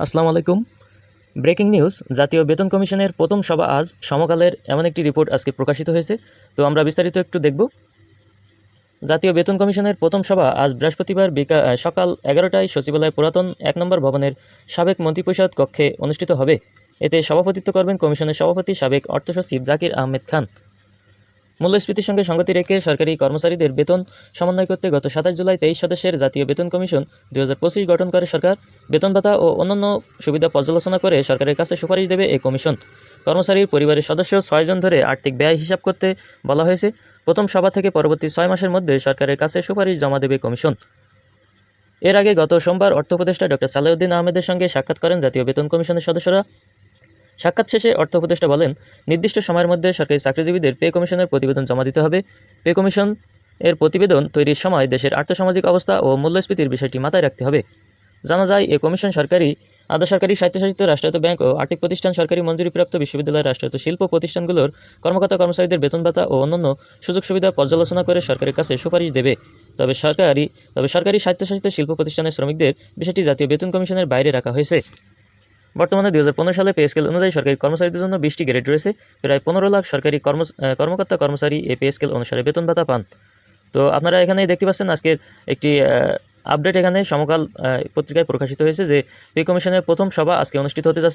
আসসালামু আলাইকুম। Breaking news, জাতীয় বেতন কমিশনের প্রথম সভা আজ, সমকালের এমন একটি রিপোর্ট আজকে প্রকাশিত হয়েছে। তো আমরা বিস্তারিত একটু দেখব। জাতীয় বেতন কমিশনের প্রথম সভা আজ বৃহস্পতিবার বিকা সকাল এগারোটায় সচিবালয় পুরাতন এক নম্বর ভবনের সাবেক মন্ত্রিপরিষদ কক্ষে অনুষ্ঠিত হবে। এতে সভাপতিত্ব করবেন কমিশনের সভাপতি সাবেক অর্থ সচিব জাকির আহমেদ খান। মূল্যস্ফীতির সঙ্গে সঙ্গতি রেখে সরকারি কর্মচারীদের বেতন সমন্বয় করতে গত সাতাশ জুলাই তেইশ সদস্যের জাতীয় বেতন কমিশন দুই হাজার পঁচিশ গঠন করে সরকার। বেতন ভাতা ও অন্যান্য সুবিধা পর্যালোচনা করে সরকারের কাছে সুপারিশ দেবে এই কমিশন। কর্মচারীর পরিবারের সদস্য ছয়জন ধরে আর্থিক ব্যয় হিসাব করতে বলা হয়েছে। প্রথম সভা থেকে পরবর্তী ছয় মাসের মধ্যে সরকারের কাছে সুপারিশ জমা দেবে কমিশন। এর আগে গত সোমবার অর্থ উপদেষ্টা ডক্টর সালাউদ্দিন আহমেদের সঙ্গে সাক্ষাৎ করেন জাতীয় বেতন কমিশনের সদস্যরা। সাক্ষাৎ শেষে অর্থ উপদেষ্টা বলেন, নির্দিষ্ট সময়ের মধ্যে সরকারি চাকরিজীবীদের পে কমিশনের প্রতিবেদন জমা দিতে হবে। পে কমিশন এর প্রতিবেদন তৈরির সময় দেশের আর্থসামাজিক অবস্থা ও মূল্যস্ফীতির বিষয়টি মাথায় রাখতে হবে। জানা যায়, এ কমিশন সরকারি, আধা সরকারি স্বায়ত্তশাসিত রাষ্ট্রায়ত্ত ব্যাংক ও আর্থিক প্রতিষ্ঠান সরকারি মঞ্জুরিপ্রাপ্ত বিশ্ববিদ্যালয় রাষ্ট্রায়ত্ত শিল্প প্রতিষ্ঠানগুলোর কর্মকর্তা কর্মচারীদের বেতন ভাতা ও অন্যান্য সুযোগ সুবিধা পর্যালোচনা করে সরকারের কাছে সুপারিশ দেবে। তবে সরকারি তবে সরকারি স্বায়ত্তশাসিত শিল্প প্রতিষ্ঠানের শ্রমিকদের বিষয়টি জাতীয় বেতন কমিশনের বাইরে রাখা হয়েছে। বর্তমানে দু হাজার পনেরো সালে পে স্কেল অনুযায়ী সরকারি কর্মচারীদের জন্য বিশটি গ্রেড রয়েছে। প্রায় পনেরো লাখ সরকারি কর্ম কর্মকর্তা কর্মচারী এই পে স্কেল অনুসারে বেতন ভাতা পান। তো আপনারা এখানে দেখতে পাচ্ছেন আজকের একটি আপডেট। এখানে সমকাল পত্রিকায় প্রকাশিত হয়েছে যে পে কমিশনের প্রথম সভা আজকে অনুষ্ঠিত হতে যাচ্ছে।